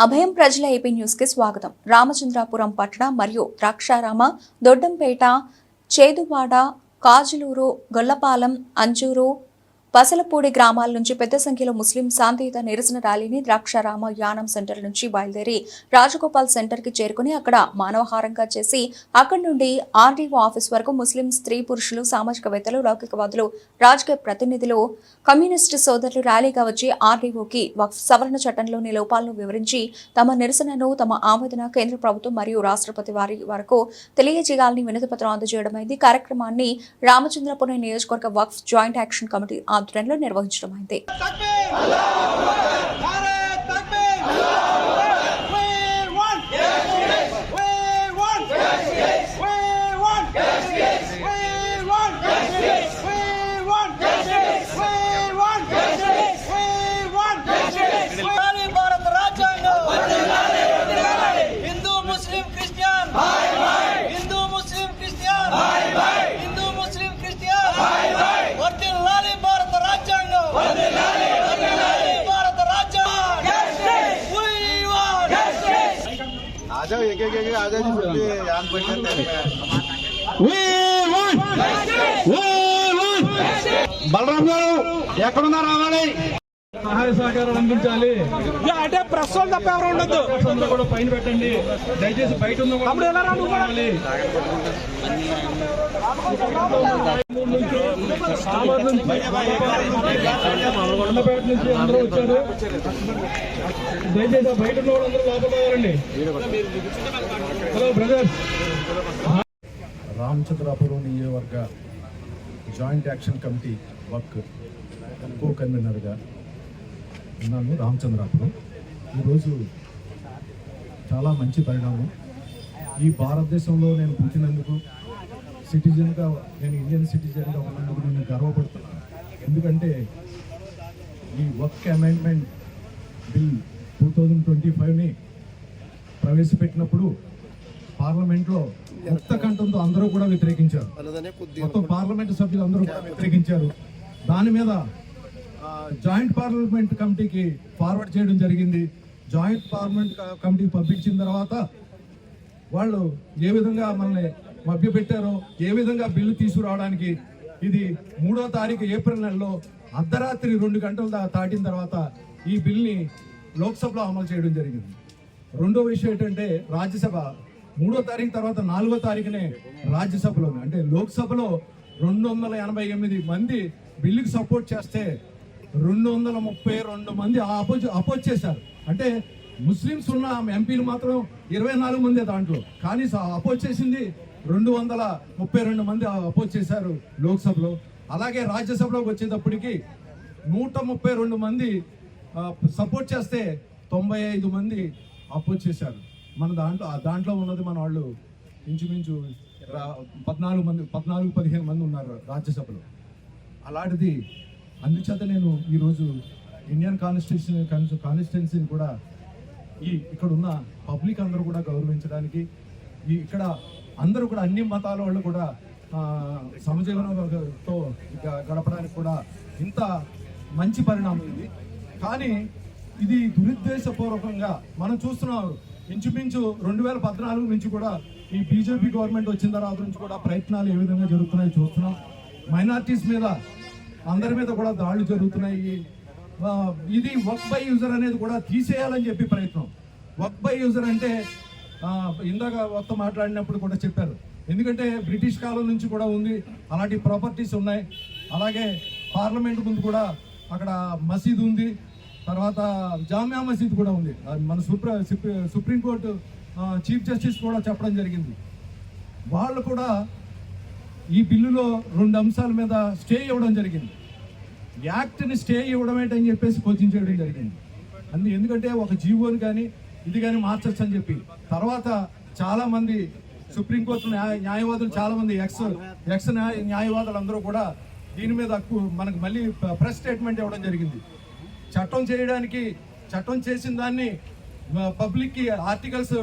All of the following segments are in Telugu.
అభయం ప్రజల ఏపీ న్యూస్కి స్వాగతం. రామచంద్రాపురం పట్టణ మరియు ద్రాక్షారామ దొడ్డంపేట చేదువాడ కాజులూరు గొల్లపాలెం అంజూరు పసలపూడి గ్రామాల నుంచి పెద్ద సంఖ్యలో ముస్లిం శాంతియుత నిరసన ర్యాలీని ద్రాక్షారామ యానం సెంటర్ నుంచి బయలుదేరి రాజగోపాల్ సెంటర్కి చేరుకుని అక్కడ మానవహారంగా చేసి అక్కడి నుండి ఆర్డీఓ ఆఫీస్ వరకు ముస్లిం స్త్రీ పురుషులు సామాజికవేత్తలు లౌకికవాదులు రాజకీయ ప్రతినిధులు కమ్యూనిస్టు సోదరులు ర్యాలీగా వచ్చి ఆర్డీఓకి వక్ఫ్ సవరణ చట్టంలోని లోపాలను వివరించి తమ నిరసనను తమ ఆవేదన కేంద్ర ప్రభుత్వం మరియు రాష్ట్రపతి వారి వరకు తెలియజేయాలని వినతిపత్రం అందజేయడమైంది కార్యక్రమాన్ని రామచంద్రపురం నియోజకవర్గ వక్ఫ్ జాయింట్ యాక్షన్ కమిటీ ఆధ్వర్యంలో నిర్వహించడమైంది బలరాం గారు ఎక్కడున్నా రావాలి సహాయ సహకారాలు అందించాలి. అంటే ప్రెస్ వాళ్ళు తప్ప ఎవరు ఉండొద్దు. అందరూ కూడా పైన పెట్టండి. దయచేసి బయట ఉన్న అప్పుడు ఎలా? రావాలి. నుంచి కొండపేట అందరూ వచ్చారు. దయచేసి బయట ఉన్న వాళ్ళందరూ హలో బ్రదర్ రామచంద్రాపురం నియోజకవర్గ జాయింట్ యాక్షన్ కమిటీ వర్క్ కో కన్వీనర్గా ఉన్నాను రామచంద్రాపురం. ఈరోజు చాలా మంచి పరిణామం. ఈ భారతదేశంలో నేను పుట్టినందుకు సిటిజన్గా నేను ఇండియన్ సిటిజన్గా ఉన్నందుకు నేను గర్వపడుతున్నాను. ఎందుకంటే ఈ work amendment bill two thousand twenty ఫైవ్ని ప్రవేశపెట్టినప్పుడు పార్లమెంట్లో ముక్త కంఠంతో అందరూ కూడా వ్యతిరేకించారు. మొత్తం పార్లమెంట్ సభ్యులు అందరూ కూడా వ్యతిరేకించారు. దాని మీద జాయింట్ పార్లమెంట్ కమిటీకి ఫార్వర్డ్ చేయడం జరిగింది. జాయింట్ పార్లమెంట్ కమిటీకి పంపించిన తర్వాత వాళ్ళు ఏ విధంగా మనల్ని మభ్యపెట్టారో ఏ విధంగా బిల్లు తీసుకురావడానికి ఇది మూడో తారీఖు ఏప్రిల్ నెలలో అర్ధరాత్రి రెండు గంటల దాకా దాటిన తర్వాత ఈ బిల్ని లోక్సభలో అమలు చేయడం జరిగింది. రెండో విషయం ఏంటంటే రాజ్యసభ మూడో తారీఖు తర్వాత నాలుగో తారీఖునే రాజ్యసభలో అంటే లోక్సభలో రెండు వందల ఎనభై ఎనిమిది మంది బిల్లుకి సపోర్ట్ చేస్తే రెండు వందల ముప్పై రెండు మంది అపోజ్ అపోజ్ చేశారు. అంటే ముస్లిమ్స్ ఉన్న ఎంపీలు మాత్రం ఇరవై నాలుగు మంది దాంట్లో. కానీ అపోజ్ చేసింది రెండు వందల ముప్పై రెండు మంది అపోజ్ చేశారు లోక్సభలో. అలాగే రాజ్యసభలోకి వచ్చేటప్పటికి నూట ముప్పై రెండు మంది సపోర్ట్ చేస్తే తొంభై ఐదు మంది అపోజ్ చేశారు. మన దాంట్లో ఆ దాంట్లో ఉన్నది మన వాళ్ళు ఇంచుమించు పద్నాలుగు మంది పద్నాలుగు పదిహేను మంది ఉన్నారు రాజ్యసభలో. అలాంటిది అందుచేత నేను ఈరోజు ఇండియన్ కాన్స్టిట్యూషన్ కాన్స్టిట్యున్సీని కూడా ఈ ఇక్కడ ఉన్న పబ్లిక్ అందరూ కూడా గౌరవించడానికి ఈ ఇక్కడ అందరూ కూడా అన్ని మతాల వాళ్ళు కూడా సమజీవనంతో గడపడానికి కూడా ఇంత మంచి పరిణామం ఇది. కానీ ఇది దురుద్దేశపూర్వకంగా మనం చూస్తున్నాం. ఇంచుమించు రెండు వేల పద్నాలుగు నుంచి కూడా ఈ బీజేపీ గవర్నమెంట్ వచ్చిన తర్వాత నుంచి కూడా ప్రయత్నాలు ఏ విధంగా జరుగుతున్నాయో చూస్తున్నాం. మైనార్టీస్ మీద అందరి మీద కూడా దాడులు జరుగుతున్నాయి. ఇది వర్క్ బై యూజర్ అనేది కూడా తీసేయాలని చెప్పి ప్రయత్నం. వర్క్ బై యూజర్ అంటే ఇందాక మొత్తం మాట్లాడినప్పుడు కూడా చెప్పారు. ఎందుకంటే బ్రిటిష్ కాలం నుంచి కూడా ఉంది. అలాంటి ప్రాపర్టీస్ ఉన్నాయి. అలాగే పార్లమెంట్ ముందు కూడా అక్కడ మసీద్ ఉంది. తర్వాత జామియా మసీద్ కూడా ఉంది. అది మన సుప్ర సుప్రీంకోర్టు చీఫ్ జస్టిస్ కూడా చెప్పడం జరిగింది. వాళ్ళు కూడా ఈ బిల్లులో రెండు అంశాల మీద స్టే ఇవ్వడం జరిగింది. యాక్ట్ని స్టే ఇవ్వడం ఏంటని చెప్పేసి క్వశ్చన్ చేయడం జరిగింది. అందు ఎందుకంటే ఒక జీవోని కానీ ఇది కానీ మార్చచ్చు అని చెప్పి. తర్వాత చాలామంది సుప్రీంకోర్టు న్యాయ న్యాయవాదులు చాలామంది ఎక్స్ ఎక్స్ న్యాయ న్యాయవాదులు అందరూ కూడా దీని మీద మనకు మళ్ళీ ప్రెస్ స్టేట్మెంట్ ఇవ్వడం జరిగింది. చట్టం చేయడానికి చట్టం చేసిన దాన్ని పబ్లిక్కి ఆర్టికల్స్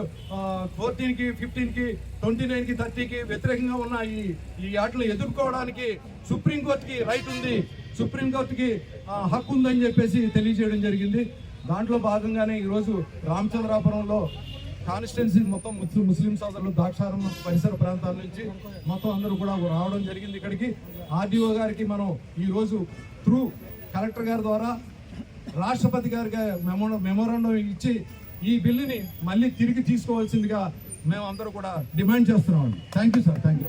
ఫోర్టీన్కి ఫిఫ్టీన్కి ట్వంటీ నైన్కి థర్టీకి వ్యతిరేకంగా ఉన్న ఈ ఈ వాటిని ఎదుర్కోవడానికి సుప్రీంకోర్టుకి రైట్ ఉంది. సుప్రీంకోర్టుకి హక్కు ఉందని చెప్పేసి తెలియజేయడం జరిగింది. దాంట్లో భాగంగానే ఈరోజు రామచంద్రాపురంలో కాన్స్టిట్యున్సీ మొత్తం ముస్లిం ముస్లిం సోదరులు ద్రాక్షారం పరిసర ప్రాంతాల నుంచి మొత్తం అందరూ కూడా రావడం జరిగింది ఇక్కడికి. ఆర్డీఓ గారికి మనం ఈరోజు త్రూ కలెక్టర్ గారి ద్వారా రాష్ట్రపతి గారికి మెమో మెమోరాండం ఇచ్చి ఈ బిల్లుని మళ్ళీ తిరిగి తీసుకోవాల్సిందిగా మేము అందరూ కూడా డిమాండ్ చేస్తున్నామండి. Thank you sir thank you